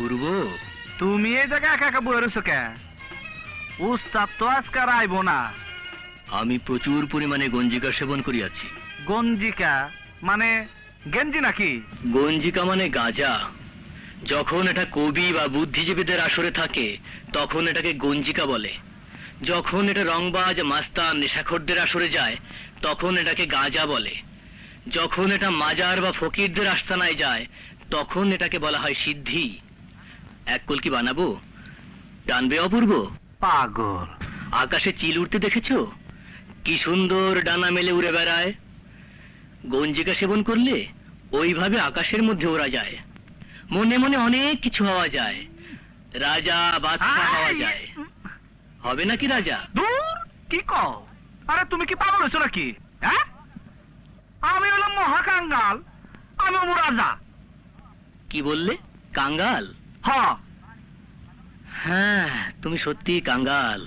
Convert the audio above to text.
অপূর্ব তুমি এই জায়গায় একা একা বয়ে রয়েছো কে উস্তাদ তো আজকার আইবো না। আমি প্রচুর পরিমাণে গঞ্জিকা সেবন করিয়াছি। গঞ্জিকা? মানে গেঞ্জি নাকি? গঞ্জিকা মানে গাঁজা। যখন এটা কবি বা বুদ্ধিজীবীদের আসরে থাকে তখন এটাকে গঞ্জিকা বলে। যখন এটা রংবাজ মাস্তান নেশাখোরদের আসরে যায় তখন এটাকে গাঁজা বলে। যখন এটা মাজার বা ফকিরদের আস্তানায় যায় তখন এটাকে বলা হয় সিদ্ধি। এক কলকি বানাবো? টানবে অপূর্ব? পাগল। আকাশে চিল উঠতে দেখেছ? কি সুন্দর ডানা মেলে উড়ে বেড়ায়। গঞ্জিকা সেবন করলে ওইভাবে আকাশের মধ্যে ওরা যায়। মনে মনে অনেক কিছু হওয়া যায়। রাজা বাদশাহ হওয়া যায়। হবে নাকি রাজা? দূর! কি কও? আরে তুমি কি পাগল হয়েছো নাকি? হ্যাঁ? আমি হলাম মহাকাঙ্গাল আমি রাজা। কি বললে? কাঙ্গাল? হ্যাঁ তুমি সত্যি কাঙ্গাল।